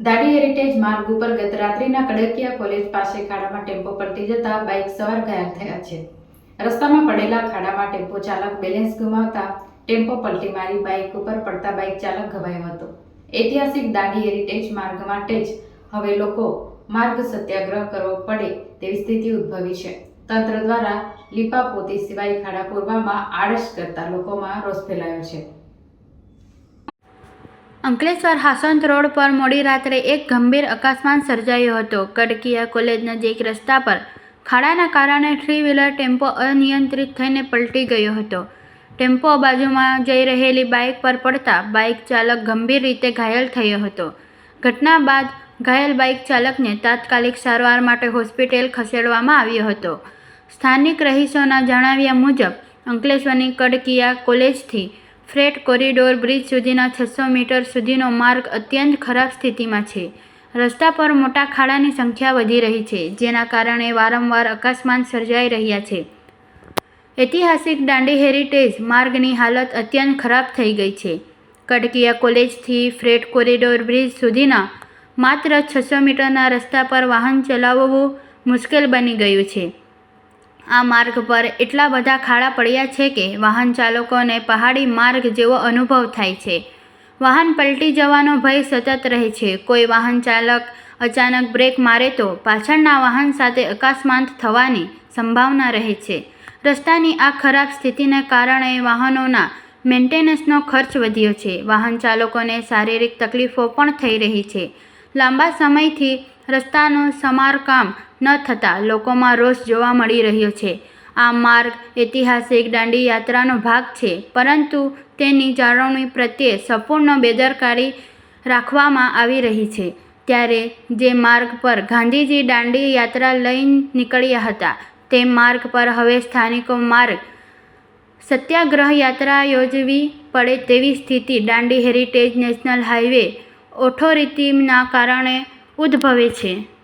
દાડી હેરિટેજ માર્ગ ઉપર ગત રાત્રિના કડકિયા કોલેજ પાસે ખાડામાં ટેમ્પો પલટી જતા બાઇક સવાર ઘાયલ થયા છે. રસ્તામાં પડેલા ખાડામાં ટેમ્પો ચાલક બેલેન્સ ગુમાવતા ટેમ્પો પલટી મારી બાઇક ઉપર પડતા બાઇક ચાલક ઘવાયો હતો. ઐતિહાસિક દાંડી હેરિટેજ માર્ગ માટે જ હવે લોકો માર્ગ સત્યાગ્રહ કરવો પડે તેવી સ્થિતિ ઉદ્ભવી છે. તંત્ર દ્વારા લીપાપોતી સિવાય ખાડા પૂરવામાં આળસ કરતા લોકોમાં રોષ ફેલાયો છે. અંકલેશ્વર હાસંત રોડ પર મોડી રાત્રે એક ગંભીર અકસ્માત સર્જાયો હતો. કડકિયા કોલેજ નજીક રસ્તા પર ખાડાના કારણે થ્રી વ્હીલર ટેમ્પો અનિયંત્રિત થઈને પલટી ગયો હતો. ટેમ્પો બાજુમાં જઈ રહેલી બાઇક પર પડતા બાઇક ચાલક ગંભીર રીતે ઘાયલ થયો હતો. ઘટના બાદ ઘાયલ બાઇક ચાલકને તાત્કાલિક સારવાર માટે હોસ્પિટલ ખસેડવામાં આવ્યો હતો. સ્થાનિક રહીશોના જણાવ્યા મુજબ, અંકલેશ્વરની કડકિયા કોલેજથી ફ્રેટ કોરિડોર બ્રિજ સુધીના છસો મીટર સુધીનો માર્ગ અત્યંત ખરાબ સ્થિતિમાં છે. રસ્તા પર મોટા ખાડાની સંખ્યા વધી રહી છે, જેના કારણે વારંવાર અકસ્માત સર્જાઈ રહ્યા છે. ઐતિહાસિક દાંડી હેરિટેજ માર્ગની હાલત અત્યંત ખરાબ થઈ ગઈ છે. કડકિયા કોલેજથી ફ્રેટ કોરિડોર બ્રિજ સુધીના માત્ર છસો મીટરના રસ્તા પર વાહન ચલાવવું મુશ્કેલ બની ગયું છે. આ માર્ગ પર એટલા બધા ખાડા પડ્યા છે કે વાહન ચાલકોને પહાડી માર્ગ જેવો અનુભવ થાય છે. વાહન પલટી જવાનો ભય સતત રહે છે. કોઈ વાહન ચાલક અચાનક બ્રેક મારે તો પાછળના વાહન સાથે અકસ્માત થવાની સંભાવના રહે છે. રસ્તાની આ ખરાબ સ્થિતિને કારણે વાહનોના મેન્ટેનન્સનો ખર્ચ વધ્યો છે. વાહન ચાલકોને શારીરિક તકલીફો પણ થઈ રહી છે. લાંબા સમયથી રસ્તાનું સમારકામ ન થતાં લોકોમાં રોષ જોવા મળી રહ્યો છે. આ માર્ગ ઐતિહાસિક દાંડી યાત્રાનો ભાગ છે, પરંતુ તેની જાળવણી પ્રત્યે સંપૂર્ણ બેદરકારી રાખવામાં આવી રહી છે. ત્યારે જે માર્ગ પર ગાંધીજી દાંડી યાત્રા લઈ નીકળ્યા હતા, તે માર્ગ પર હવે સ્થાનિકો માર્ગ સત્યાગ્રહ યાત્રા યોજવી પડે તેવી સ્થિતિ દાંડી હેરિટેજ નેશનલ હાઈવે ઓથોરિટીના કારણે ઉદ્ભવે છે.